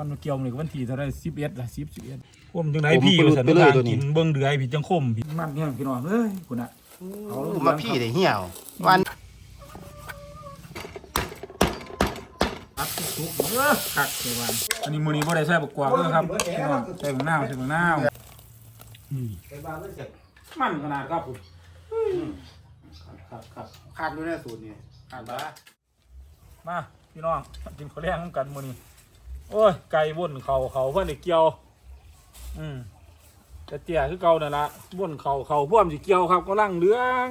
มันมาเกี่ยวนี่ก็วันที่เท่าไรสิบเอ็ดละสิบสิบเอ็ดคมจังไดผมพี่ไปว่าสันไปเลยทางตัวนี้กินเบิ่งเดือยพี่จังคมพี่มันเนี่ยพี่น้องเอ้ยคุณน่ะเอาลงมาพี่ได้เหี่ยววันอัดทุกๆเออคักเดี๋ยววันอันนี้มื้อนี้บ่ได้ใส่บักกวาดเด้อครับพี่น้องใส่บักนาวใส่บักนาวอืมมันขนาดครับผมครับครับขาดอยู่ในสูตรนี่ขาดบ้ามาพี่น้องกินข้าวแรงนำกันมื้อนี้ โอ้ย ไก่บ่นเขาเขาเพิ่นได้เกี่ยว อืมแต่เตี้ยคือเก่านั่นล่ะบ่นเขาเขาพ่วมสิเกี่ยวครับกำลังเหลือง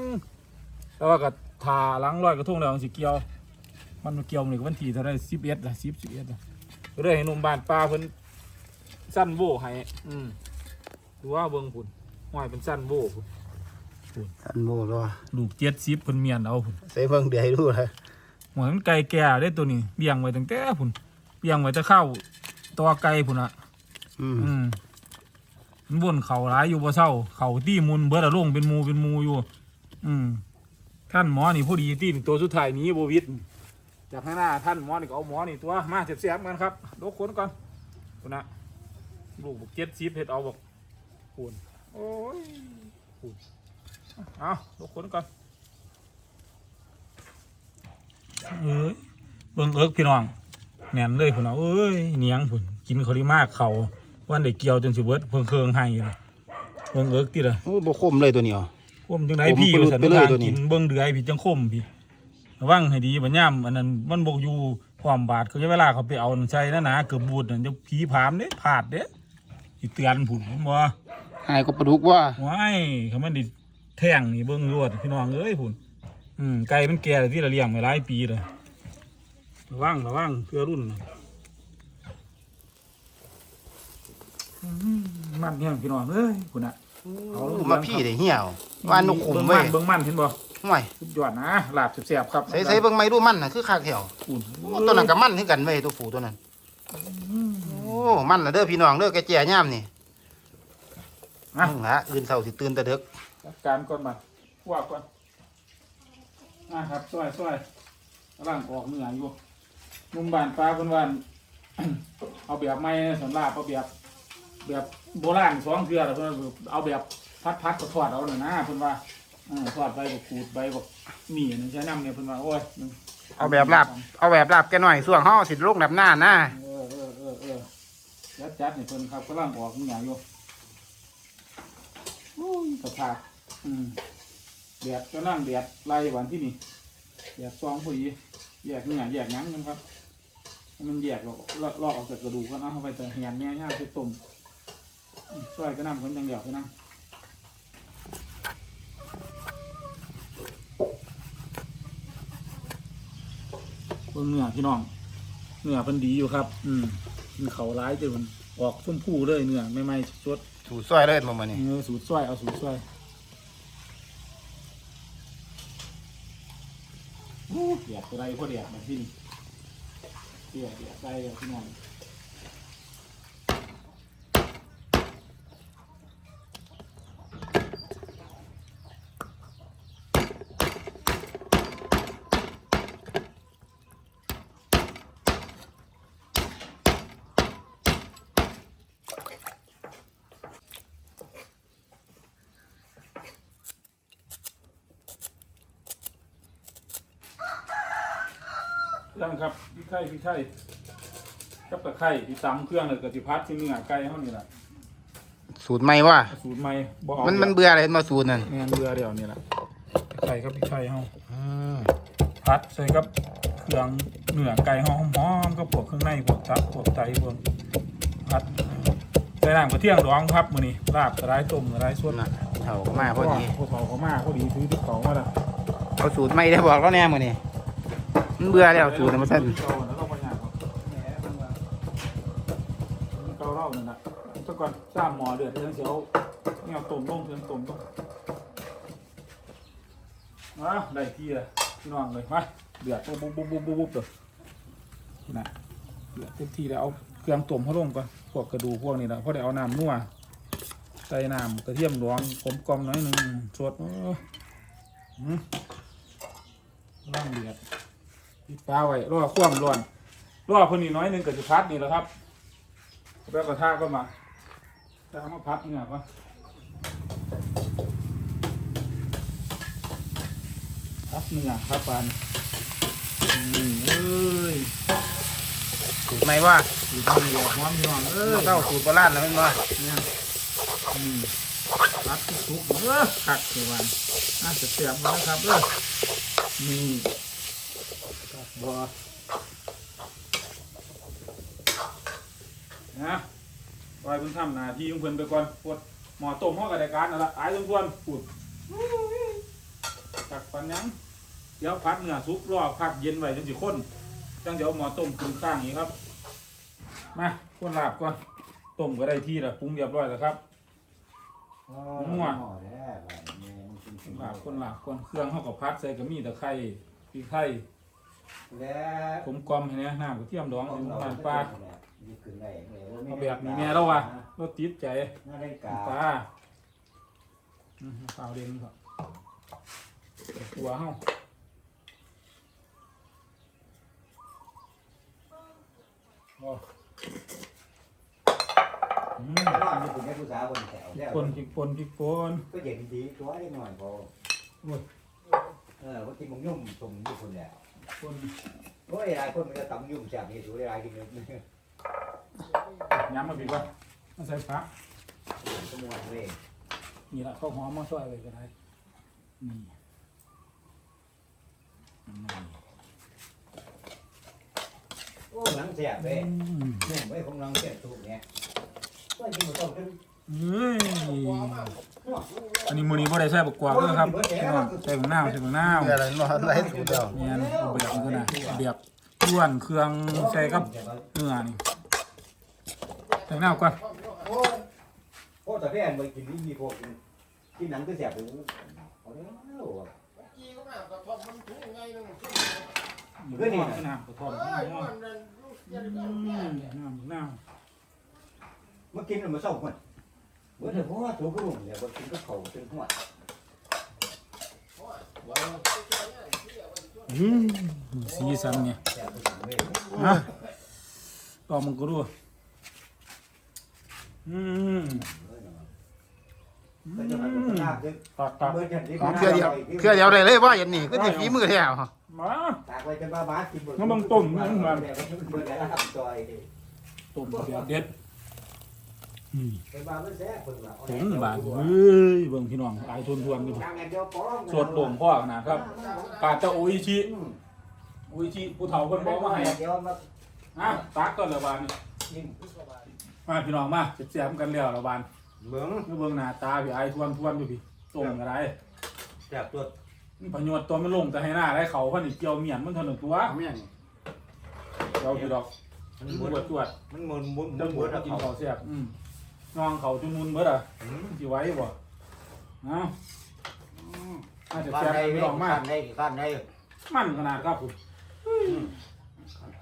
แต่ว่าก็ทาหลังร้อยกระทงแล้วมันสิเกี่ยว มันมาเกี่ยวนี่ก็วันที่เท่าไรสิบเอ็ดละสิบสิบเอ็ดละก็เลยให้หนุ่มบ้านป้าเพิ่นสั้นโว่ให้อืมดูว่าเบิ่งพุ่นห้อยเป็นสั้นโว่พุ่นสันโบรอลูกเจ็ดสิบเพิ่นเมียนเอาพุ่นใส่เบิ่งเดี๋ยวให้ดูเลยหัวมันไก่แก่ได้ตัวนี้เลี้ยงไว้ตั้งแต่พุ่น เลี้ยงไว้จะเข้าตัวไก่พุ่นอะ อืมอืมมันวนเขาหลายอยู่บ่เศร้า เขาตีมุนเบิดอะลงเป็นหมูเป็นหมูอยู่ อืมท่านหมอนี่พอดีตีนตัวสุดท้ายหนี้โบวิดจากข้างหน้าท่านหมอนี่ก็เอาหมอนี่ตัวมาเสียบๆกันครับดูขนก่อนคุณนะลูกบอกเจ็ดสิบเห็ดเอาบอกคูณโอ้ยคูณเอาดูขนก่อนเอ้ยเบิ่งเอิกพี่น้อง แหนนเลยพุ่นเอาเอ้ยเหนียงพุ่นกินเขาดีมากเขาวันได้เกี่ยวจนสิเบิดเพิ่งเคืองให้เลยเบิ่งเอิกติละโอ้บ่คมเลยตัวนี้อ๋อคมจังไดผมพี่ไปหลุดสันไปเลยทางตัวนี้กินเบิ่งเดือยพี่จังคมพี่ระวังให้ดีบัดย่ามอันนั้นมันบกอยู่ความบาดเขาจะเวลาเขาไปเอาใช่นะนะเกือบบูดนั่นจะผีผามเด้ผาดเด้สิเตือนผุนบ่หายก็ปลาดุกว่าว้ายเขามันดิแท่งนี่เบิ่งรวดพี่น้องเอ้ยผุนอืมไก่มันแก่ที่เราเลี้ยงมาหลายปีเลย ระวังระวังเพื่อรุ่นน่ะอื้อหือมันเนี่ยพี่น้องเอ้ยคุณน่ะเอาลงมาพี่ได้เหี่ยววันนกขุมเบิ่งเว้มัยนเบิ่งมันเห็นบ่ห่วยสุดยอดนะลาบแซ่บๆครับใส่ใส่เบิ่งไม้ดูมันน่ะคือคักแถวอุ่นโอ้ตัวนั้นก็มันคือกันเว้ยตัวผูตัวนั้นโอ้มันน่ะเด้อพี่น้องเด้อแกแจ่ย่ามนี่อะมึงละอื่นเช้าสิตื่นแต่ดึกจัดการก่อนมาคั่วก่อนอะครับซอยซอยกำลังออกเหนืออยู่ มุมบ้านปลาเพิ่นว่า เอาแบบไม้สำลาบเอาแบบแบบโบราณสองเทื่อแล้วเพิ่นว่าเอาแบบพัดพัดๆก็ทอดเอาน่ะนะเพิ่นว่าเออทอดใบบักขูดใบบักหมี่นั่นใช้น้ำเนี่ยเพิ่นว่าโอ้ยมึงเอาแบบลาบเอาแบบลาบแกหน่อยส่วงเฮาสิลงดับหน้านะเออเออเออเออจัดจัดนี่เพิ่นครับกำลังออกเหนืออยู่โอ้ยสภาพอืมแดดก็นั่งแดดไล่วันที่นี่แดดซองพอดี แยกเนื้อแยกหยังกันครับให้มันแยกลอกลอกลอกออกจากกระดูกก็เอาเข้าไปแต่เหียนเนี่ยย่างไปต้มอืมช่วยก็นั่งคนจังเดียวก็นั่งเบิ่งเนื้อพี่น้องเนื้อเป็นดีอยู่ครับ อืมกินเขาร้ายจนมันออกชมพูเลยเนื้อไม่ไม่ๆสดถูซอยเลยมามื้อนี้เนื้อสูตรส้อยเอาสูตรส้อยโอ้ เดียดตัวใดพอเดียดมาที่นี่เดียดเดียดใจพี่น้อง เครื่องครับพี่ไข่พี่ไข่กับตะไคร่ที่ตำเครื่องเลยกับที่พัดที่เนื้อไก่เท่านี้แหละสูตรใหม่ว่าสูตรใหม่บ่เอามันมันเบื่ออะไรมาสูตรนั่นแม่นเรือเดียวนี่แหละตะไคร่กับพี่ไข่เฮาอืมพัดใส่กับเครื่องเนื้อไก่หอมหอมๆกับพวกเครื่องในพวกตับพวกไตพวกพัดใส่น้ำกระเทียมดองครับมื้อนี้ลาบกระไรต้มกระไรสดน่ะเท่าก็มาพอดีพวกเขาเขามาพอดีซื้อที่เขามาแล้วเอาสูตรใหม่ได้บอกแล้วแน่มื้อนี้ มันเบื่อแล้วสูตรนะมาซั่นเก่าแล้วเหาเขาแหมมันก่าเล่านั่นนะต่ก่อนสร้างหมอเดือดเรื่องเสียวเนี่ยเอาต้มเรื่องต้มลงมาได้ที่เลยพี่น้องเลยมาเดือดปุ๊บปุ๊บปุ๊บปุ๊บปุ๊บเลยนะเดือดเต็มที่แล้วเอาเครื่องต้มเขาลงก่อนพวกกระดูพวกนี้แหละเพราะได้เอาน้ำนัวใส่น้ำกระเทียมหลวงกลมกลมน่อยหนึ่งสดอืมร่างเดือด ปิดปลาไว้รอคว่ำร้อนรอพิ่นนี่น้อยนึงก็สิพัดนี่แหละครับ แล้วก็ท่าก็มาจะเอามาพัดเนี่ยปะพัดเนื้อครับปานนี่เอ้ยสูตรไหมว่าดูดีหอมพี่น้องเอ้ยเต้าสูตรโบราณนะแม่นว่าเนี่ยอืมพัดทุกๆเออขัดเดี๋ยววันน่าจะเสียบมาแล้วครับเออนี่ บบัวนะปล่อยเพิ่งทำหน้าที่ของเพิ่นไปก่อนปวดหมอต้มห้องกระไดการนั่นละตายสมควรปุดตักปันยังเดี๋ยวพัดเนื้อสุกรอพักเย็นไว้จังสิข้นจังเดี๋ยวหมอต้มปรุงข้างนี้ครับ มาคนลาบก่อนต้มก็ได้ที่ละปรุงเรียบร้อยแล้วครับมั่วลาบคนลาบคนเครื่องเขากับพัดใส่กระมีตะไคร้พริกไทย แล้วผมกลอมให้เนี่ยน้ำกระเทียมดองขอถึงงเราน้ำปปลาลาดีขึ้นได้เอาแบบนี้แม่แล้ววะรสติดใจน่าได้กาปลาอืมเปล่าเด่นครับตัวเฮาโอ้อืมน้องนี่คุณแม่ผู้สาวคนแถวพริแถกวป่นพริกป่นพริกป่นก็เย็นดีตัวได้หน่อยพอโอ้ยเออว่ากินมึงยุ่มตรงนี้คนแล้ว ป่นโอ้ยหลายคนมันก็ตำยุ่มจากนี่สูได้หลายกินเลยย้ำมาพี่ว่ามาใส่ผักสมวนเลยนี่ละข้าวหอมมาช่วยไว้ก็ได้นี่อืมโอ้หนังแสบเลยเนี่ยไม่ของหนังแสบถูกเนี่ยก็กินมาต้มกัน เฮ้ยอันนี้มือนี้บ่ได้ใส่บักกวาดเลยครับพี่น้องใส่บักนาวใส่บักนาวเพื่อะไรนะอะไรสูตรเดียวเนี่ยเอาแบบนี้ก็นะแบบล้วนเครื่องใส่กับเนื้อนี่ใส่บักนาวก่อนโอ้โอ้แต่แม่ไปกินนี่มีพวกกินหนังก็แสบเลยเอาแล้วเพื่อนนี่น้ำกระท่อมน้ำน้ำน้ำน้ำมากินมันมาส่งมัน เมื่อเดี๋ยวพ่อตัวกระดุมเนี่ยมากินก็เขาจนหัวอืมสีสันเนี่ยแสบไปถึงเว้ยนะต่อมันก็รู้อืมก็จะมาเป็นลาบดึกตักตักเมื่อจะได้เพื่อเดียวเพื่อเดียวได้เลยว่าอย่างนี้ก็ติดฝีมือแท้มาตากไว้จนบ้าบ้ากินน้ำมันต้มน้ำมันเมื่อได้ลาบจอยต้มแบบเด็ด อืมเป็นบ้าไม่แซ่คนละถึงบาทเฮ้ยเบิ่งพี่น้องอายทวนทวนกันสดโด่งพ่อนะครับขาดเจ้าโออิชิโออิชิผู้เฒ่าเพิ่นบอกมาให้เดี๋ยวมาอะตักก่อนละบานนี่กินมาพี่น้องมาเสียบๆกันแล้วละบานเบิ้งนี่เบิ่งหน้าตาพี่อายทวนทวนอยู่พี่ต้มอะไรแซ่บตัวนี่ประโยชน์ตัวมันลงแต่ให้หน้าได้เขาเพิ่นนี่เกี่ยวเมียนมันเท่านั้นตัวเมียนี่เราพี่ดอกมันมันมุนบวดตรวจมันมุนมุนจังบวดกินข้าวเสียบอืม น้องเขาจุมุนเบิดอะสิไหว้บ่เอ้าอาจจะบ้านแซ่บใดพี่น้องมากบ้านใดบ้านใดมันขนาดครับคุณ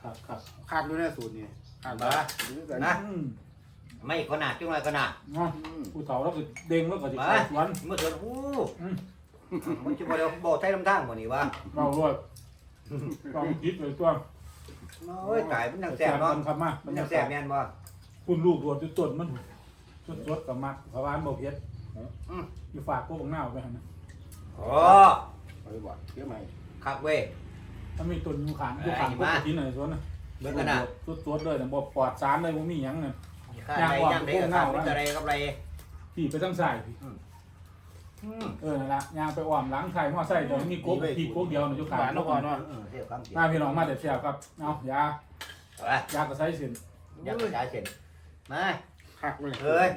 ครับครับขาดด้วยนะสูตรนี้ขาดบ้านะอืมไม่ขนาดจุ้งไรขนาดเนาะผู้เฒ่าแล้วก็เด้งแล้วก็สิมาใส่สวนเมื่อเดือนโอ้มันจะบอกเดี๋ยวบอกใช้ลำทางหมดนี่ว่าเราด้วยต้องคิดเลยตัวโอ้ยไก่มันยังแซ่บเนาะครับมามันยังแซ่บแม่นบ่คุณลูกตัวจุดต้นมัน สดสดกับมักเพราะว่ามันบ่เผ็ดอยู่ฝากพวกของหน้าไปหั่นนะโอ้ไปบ่เชื่อไหมคักเว้ย ถ้ามีต้นยูขางยูขางพวกที่ไหนสวนน่ะเบิ่งกันน่ะสดสดเลยน่ะบ่ปลอดสารเลยบ่มีหยังน่ะ ข้าใดย่างใดก็ข้าเป็นอะไรกับอะไรพี่ไปทางซ้ายพี่เออนั่นล่ะย่างไปอ้อมหลังไทยมอไซค์บ่มีกบพี่กบเดียวน่ะอยู่ขางหวานเนาะก่อนเนาะเสียบคำเสียมาพี่น้องมาเด็ดเสียบครับเอายาเอาละยากระใส่เส้นอยากกระจายเส้นมา คักเลยเอ้ย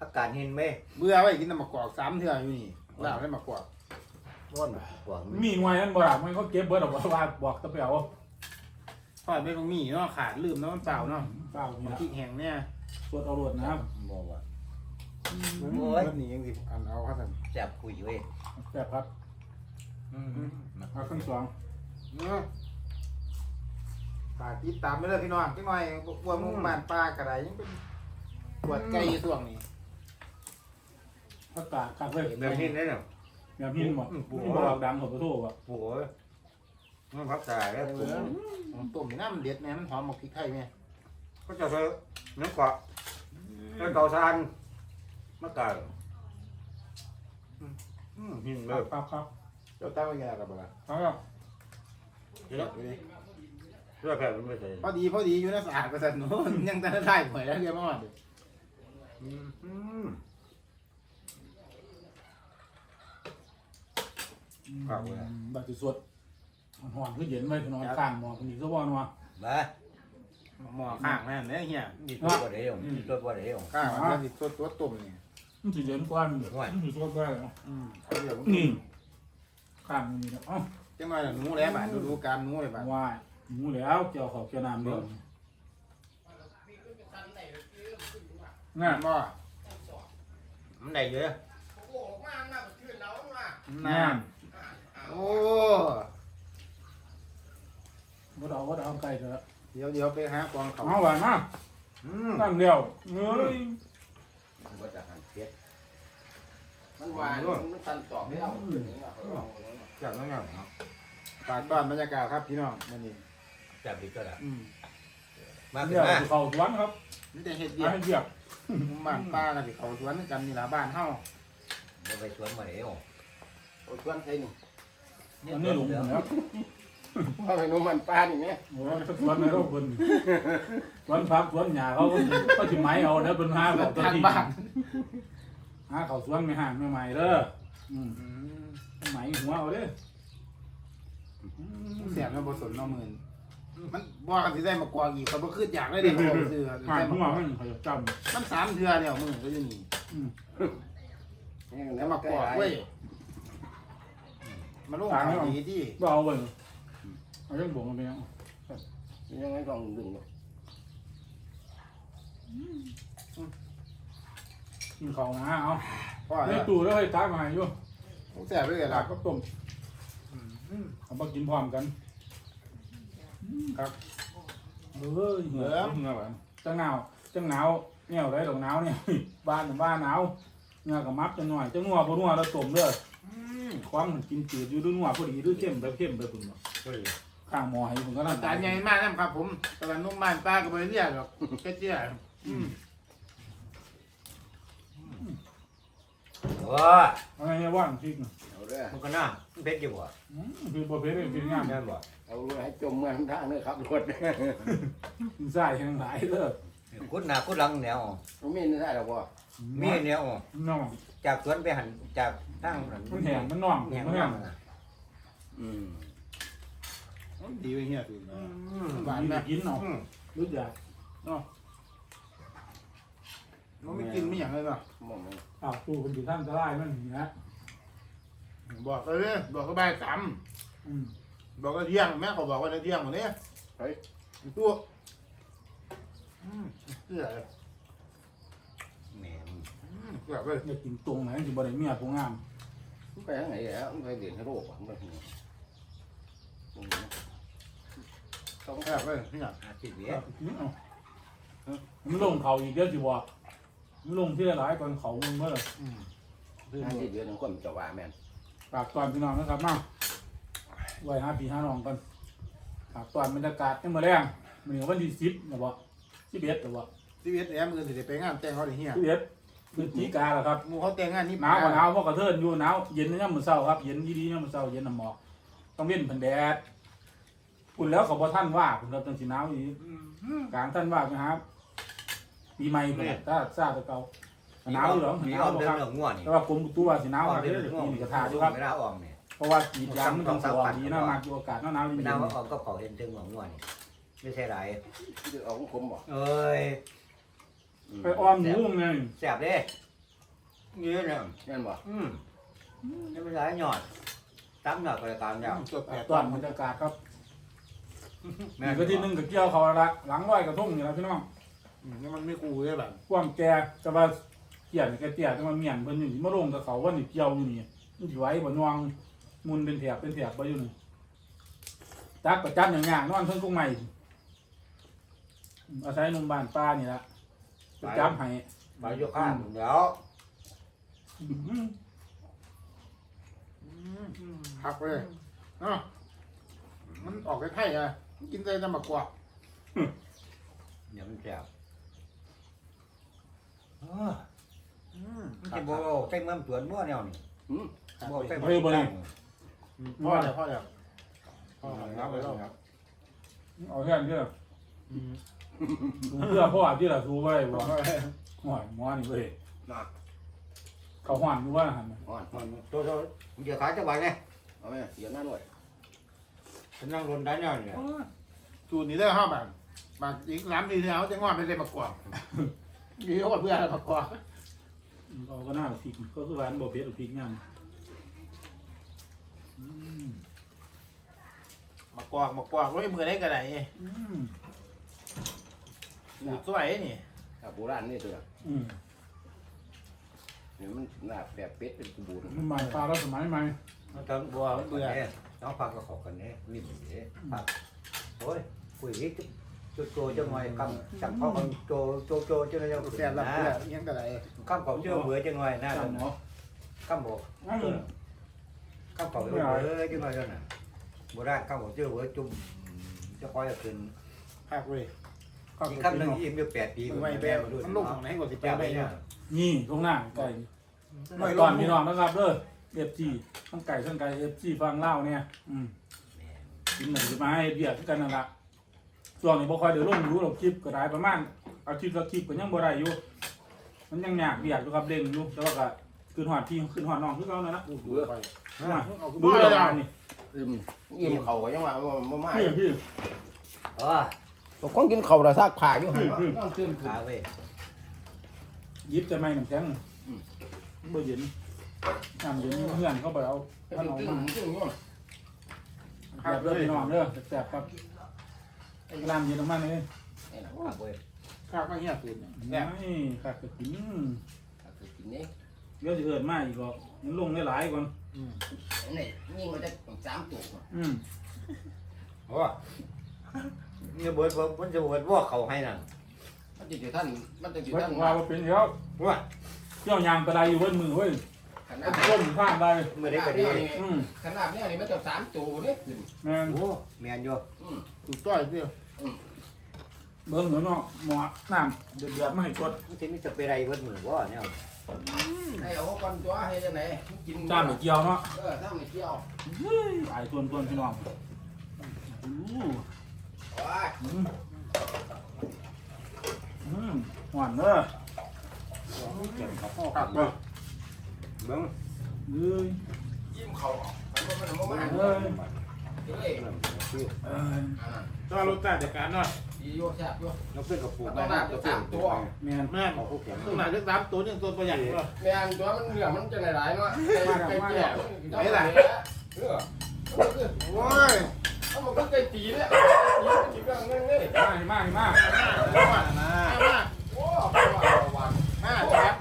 อากาศเห็นไหมเบื่อไว้กินน้ำมะกอกสามเทื่ออยู่นี่ลาวได้มะกอกร้อนกว่ามีหน่วยนั้นบ่ล่ะมันเขาเก็บเบิดออกว่าบอกตะเปียวทอดไม่ต้องมีเนาะขาดลืมเนาะมันเปล่าเนาะเปล่านี่มันล่ะพริกแห้งเนี่ยสดเอารวดนะครับบ่ว่าโอ้ยแบบนี้ยังสิอันเอาครับท่านแซ่บคุยเว้ยแบบครับเอาขั้นสองเนาะฝากติดตามไปเลยพี่น้องพี่น้อยบวมงบ้านป้ากระไรยังเป็น ปวดไก่อยู่ช่วงนี้อากาศคักเลยแบบนี้เนี่ยแบบนี้หมดนี่บอกดังหมดขอโทษว่ะโอ้ยมันพักตายแล้วต้มนี่น้ำเด็ดแม่มันหอมหมกพริกไทยแม่ก็จะใช้น้ำกรอกแล้วเก่าซานมากาอืมหินคเลรับยครับครับเจ้าตั้งไว้ยังไงกับบ่ล่ะครับเดี๋ยวเพื่อแผ่มันไม่ใช่พอดีพอดีอยู่ในสะอาดกระสันหนูยังแต่ได้หวยแล้วเรียบร้อย เลยอืมครับเว้ยบัตรสวดหอนคือเย็นไว้พี่น้องข้างหมอคนนี้ก็ว่านัวมาหมอข้างนั่นเนี่ยเฮียมีตัวบ่ได้หรอมีตัวบ่ได้หรอข้างมันจะติดตัวตัวตุ่มนี่มันสิเย็นกว่ามันมันสิสวดได้เนาะอืมเอาเดี๋ยวนี่ข้างนี้เนาะเอ้าจังหน่อยหนูแล้วบ้านดูดูการหนูเลยบ้านว่าหมูแล้วเกี่ยวเขาเกี่ยวน้ำเดียว น่ะบ่มันได้เยอะน่ะโอ้บ่เอาบ่เอาไก่เถอะเดี๋ยวเดี๋ยวไปหากองเขาเอาหวานมาอืมตั้งเดียวเอ้ยบ่จะหันเสียมันหวานมันตันตอบไม่เอาจับแล้วเนาะฝากต้อนบรรยากาศครับพี่น้องมื้อนี้จับอีกก็ได้อืมมาขึ้เดี๋นยวมาเขาสวนครับนี่แต่เฮ็ดเวียมากให้เหยีย บบ้านป้ากันสิเขาสวนกันนี่ล่ะบ้านเฮาบ่ไปสวนมาได้หรอโอ้ยชวนใครนี่อันนี้หลงแล้วพ่อไปนุ่มมันปลานี่ไหมโอ้ยสวนในโลกเพิ่นสวนพักสวนหญ้าเขาก็สิไม้เอาแล้วเพิ่นหาเขาตัวทางที่บ้านหาเขาสวนไม่ห่างไม่ใหม่เด้ออืมอืมไหมหัวเอาเด้ออืมแซ่บแล้วบ่สนเนาะมื้อนี้ มันบ่กันสิได้มากวางอีกก็บ่คืออยากได้เด้เขาบอกซื้อหาได้หัมาวกวางมันเขาจะจมันสามเทื่อแล้วมื้อก็อยู่นี่ำอืมนี่แล้วมามากวางเว้ยมาลงทางดีที่บ่เอาเว้ยเอาเรื่องบ่งมันไปยังยังไงต้องดึงเนาะกินข้าวนะเอาพ่อในเนี่ยตู้แล้วให้ตากมาให้อยู่แซ่บเลยตาล่ะกก็ต้มอืมเอามากินพร้อมกัน ครับเอ้ยเหนือเหนือแบบจังหนาวจังหนาวเนี่ยอะไรดอกหนาวเนี่ย บ้านบ้านหนาวเหงื่อกับมักจังหน่อยจังนัวบ่นัวแล้วต้มเด้ออืมความมันกินจืดอยู่ด้วยนัวพอดีด้วยเข้มแบบเข้มไปพุ่นบ่เฮ้ยข้างหม้อให้ผมก็นั่นจานใหญ่มากนะครับผมตะวันนุ่มบ้านป้าก็บ่ได้เรียกหรอกแค่เจี๊ยอืม โอ้ยอะไรเนี่ยว่างพริกน่ะเอาเด้อมันก็น่าเผ็ดอยู่บ่อืมคือบ่เผ็ดเลยกินง่ายแม่นบ่เอาลูกให้จมเมืองทางเด้อครับรถกินไส้แห้งหลายเด้อคุดหน้าคุดหลังแนวมันมีนี่ได้หรอบ่มีแนวน้องจากสวนไปหันจากทางนั้นมันแห้งมันน่องแหงมันแหแห้งงนะอืมดีไปเฮียตื่นอืหวานมีนะแต่กินเนาะอืมรู้จัก มันไม่กินไม่อย่างเลยเนาะบ่มันอ้าวตู้คนอยู่ท่านจะไล่มันนี่นะบอกเลยเด้อบอกก็บ่ายสามอืมบอกก็เที่ยงแม่เขาบอกว่าเที่ยงหมดเนี่ยตัวอืมเสื้อเลยแหม่มอืมเสื้อเลยอยากกินตรงไหนสิบ่ได้เมียผู้งามไปทางไหนแล้วไปเรียนให้โลกอะมันต้องเสื้อเลยเนี่ยอาชีพเวียก็กินเอามันลงเขาอีกเดี๋ยวสิบ่ มันลงที่หลายก่อนเขามึงเมื่ออืมทางที่เดือนนึงคนจะว่าแม่นฝากตอนพี่น้องนะครับมาไว้หาพี่หาน้องกันฝากตอนบรรยากาศยังมื้อแรงมื้อนี้วันที่10นะบ่11นะบ่ชีวิตแอมมือสิได้ไปงานแต่งเขาได้เฮีย11พฤศจิกาแล้วครับ หมูเขาแต่งงานนี่หนาวกว่าหนาวเพราะกระเทินอยู่หนาวเย็นยามมื้อเช้าครับเย็นดีๆยามมื้อเช้าเย็นน้ำหมอกต้องเว้นเพิ่นแดดคุณแล้วเขาบ่ทันว่าคุณครับจังสิหนาวอีกอืมกลางท่านว่านะครับ ปีใหม่เพิ่นถ้าทราบแต่เก่าหนาวอยู่หรอมีหอนาอวมบ่เดิคนรับเรื่องง่วนี่แต่ว่ากรมอุตุว่าสิหนาวออมามกเดิเด้นอเรื่องง่วปีงนี้ก็ท่าอยู่ครับ เวลาออมเนี่ยเพราะว่ากรีดยางมันต้องสว่างดีนะมากอยู่อากาศหนาวๆไม่เย็นน่าว่าออมก็เขาเห็นถึงง่วงนี่ไม่ใช่ไรคือเอาของผมบ่เอ้ยๆไปอ้อมหนูไงแซ่บเด้เงี้ยเนี่ยแม่นบ่อืมนี่เป็นไรหยอดตั้มหยอดกระการยาวตัวแปดตอนบรรยากาศครับแม่นี่ก็ที่หนึงก็เกี่ยวเขาละหลังร้อยกระทงนี่ละพี่น้อง อืมนี่มันไม่คูลเลยแบบ ความแก่จะว่าเกี่ยนแก่เตี้ยจะมาเมียนเพิ่นอยู่นี่มาลงกับเขาว่านี่เกี่ยวอยู่นี่มันสิไหว้บ่ยวงมุนเป็นแถบเป็นแถบบ่อยู่นี่จักประจันอย่างๆนอนเพิ่นกุ้งใหม่อาศัยหนุ่มบ้านป้านี่ละไปจับให้มาโยข้างเดี๋ยวหักเลยเนาะมันออกไข่ๆอะมันกินได้น้ำมะกวาดเดี๋ยวมันแซ่บ อืมมันจะบ่เอาใกล้เมืองสวนบ่แนวนี่อืม บ่ใกล้เฮ้ยบ่เลยพ่อเดี๋ยวพ่อเดี๋ยวพ่อรับไปแล้วครับเอาแค่นี้เด้อเพื่อพ่อที่ละสู้ไว้บ่หอยหมอนี่เว้ยน่ะเขาหวานอยู่ว่าหั่นอ่อนมันตัวตัวมันจะขายจังหวัดไงเอาไหมเสียหน้าหน่อยฉันนั่งรถได้แนวนี่สูตรนี้ได้ห้าบาทบาทอีกน้ำดีแล้วจะงอนไปเลยมากวาง ดีกว่าเพื่อนมากวางเขาก็น่าพริกก็คือว่าอันบ่เผ็ดเอาพริกย่างอืมมากวางมากวางไว้มือได้กันไหนอืมสูตรสวยนี่ถ้าโบราณนี่เถอะอืมนี่มันหน้าแบบเป็ดเป็นกระบูนมันใหม่ปลาแล้วสมัยใหม่มันต้องบัวมันเบื่อ น้องฟังก็ขอกันเนี่ยมีบ่เด้ผักโอ้ยคุยอีก โจโจจังหน่อยคำจังเขาคำโจโจโจจังเลยจังแซ่บรับเพื่อนยังกันไหนคำเขาเชื่อเบื่อจังหน่อยน่าจัจะงเนาะคำบอกอืมคำเขาเชื่อเบื่อจังหน่อยนั่นน่ะโบราณคำเขาเชื่อเบื่อจุ่มจะคอยขึ้นภาคเว้ยอีกคำหนึ่งยิ้มอยู่แปดปีมือไม่แปลมันลุ่มไหนกว่าสิแปลแปดไปปีเนี่เนี่ยยนี่ตรงหน้าไก่ตอนพี่น้องนะครับเด้อ FG ทั้งไก่ทั้งไก่ FG ฟังเล่าวเนี่ยอืมกินหนึ่งจะมาให้เบียดกันนั่นละ ช่วงนี้บ่ค่อยเดี๋ยวลงรู้หรอกคลิปก็ได้ประมาณอาทิตย์ละคลิปก็ยังบ่ได้อยู่ มันยังยากเบียดอยู่ครับเร่งอยู่แต่ว่าก็ขึ้นหอดพี่ขึ้นหอดน้องคือเขานั่นนะดูไปมาเอาดูดูเลเลยยอะอะนี่อิ่มอิ่มเขาก็ยังว่าบ่มาพี่พี่อ๋อตกของกินเขาระซากผ่าอยู่หั่นนอนตื่นขึ้นขาเว้ยยิบจะไม่น้ำแข็งบ่เย็นน้ำเย็นเพื่อนเขาไปเอาตื่ท่านนเอาตื่นมาตื่นอยู่แบบเด้อพี่น้องเด้อแซ่บๆครับ ไอ้ร้านเย็นมากเลยนี่นะขาเว้ยข้าวก็เหี้ยสูตรเนี่ยนี่ขาดกระถิ่นถ้าคือกินนี่เดี๋ยวจะเอิดมาอีกหรอกมันลงได้หลายก่อนนี่ยิงมันจะสามตัวอืมโอ้เนี่ยเบิดมันจะเบิดว่าเขาให้นั่นมันจะอยู่ท่านมันจะอยู่ไว้ท่านว่าว่าเป็นเดี๋ยวว่าเจ้ายางกระไดอยู่บนมือเว้ยขนาต้ดนต้นข้างได้เมื่อได้ก็ดีอืมขนาดนี้นี่มันจะสามตัวนี่ขึ้นแม่นโอ้แมนอยู่อืมสูตรต้อยเดียว เบิ้งเหมือนเนาะหมอน้ำเดือดเดือดๆไม่ให้กดมันจะมีสเปรย์เบิดมือว่าเนี่ยให้เอาก่อนตัวให้จังไหนกินจ้ามไปเกี่ยวเนาะเออถ้าไม่เกี่ยวเฮ้ยไอ้ทวนทวนพี่น้องอู้โอ้ยอืมอืมหวานเด้อครับเว้ยเบิ้งเอ้ยยิ้มเขามันก็มันมามาเอ้ยเฮ้ยเอ้ย ต้องรสชาติจัดการหน่อยดีโยแซ่บโยเราขึ้นกับปูต้องหน้าตัวสามตัวแม่นแม่เขาคู่แข่งต้องหนาเลือกสามตัวนี่ตัวประหยัดเลยแม่นตัวมันเหลือมันจะหลายๆเนาะไก่เกี่ยวเออโอ้ยเอามันก็ไก่ตีเนี่ยตีมันตีกันนั่นนี่มาให้มาให้มามามามา โอ้ไปว่าวัน มาครับ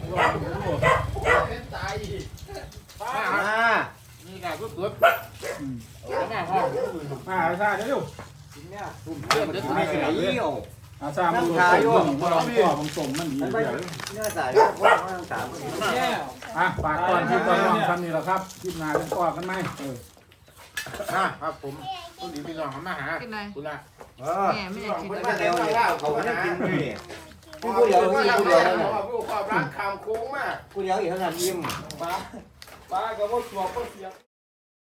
โอ้โห เล่นตายอีก มา อ่า นี่ค่ะก็เกือบ อืม แม่ห้อง มาอาซาเดี๋ยว เพื่อนจะ ไม่ ตาย ใช่ เยี่ยวอาซามันดูส่งมันลองพ่อของส่งมันดีมันเดี๋ไม่ยวเนื้อสายว่าว่าสามคนอะฝากก่อนคลิปก่อนน้องทำนี่แหละครับคลิปหน้าจะต่อกันไหมเอออะครับผมผู้ดีพี่น้องมาหากินอะไรคุณละเออแม่ไม่อยากกินมันอะไรมาแนวเนี่ยเขาไม่ได้กินนี่ผู้เดียวผู้เดียวผู้เดียวผู้ความรักคำโค้งมากกูเดียวอีกเท่านั้นยิ้มป้าป้าก็ว่าตัวก็เสีย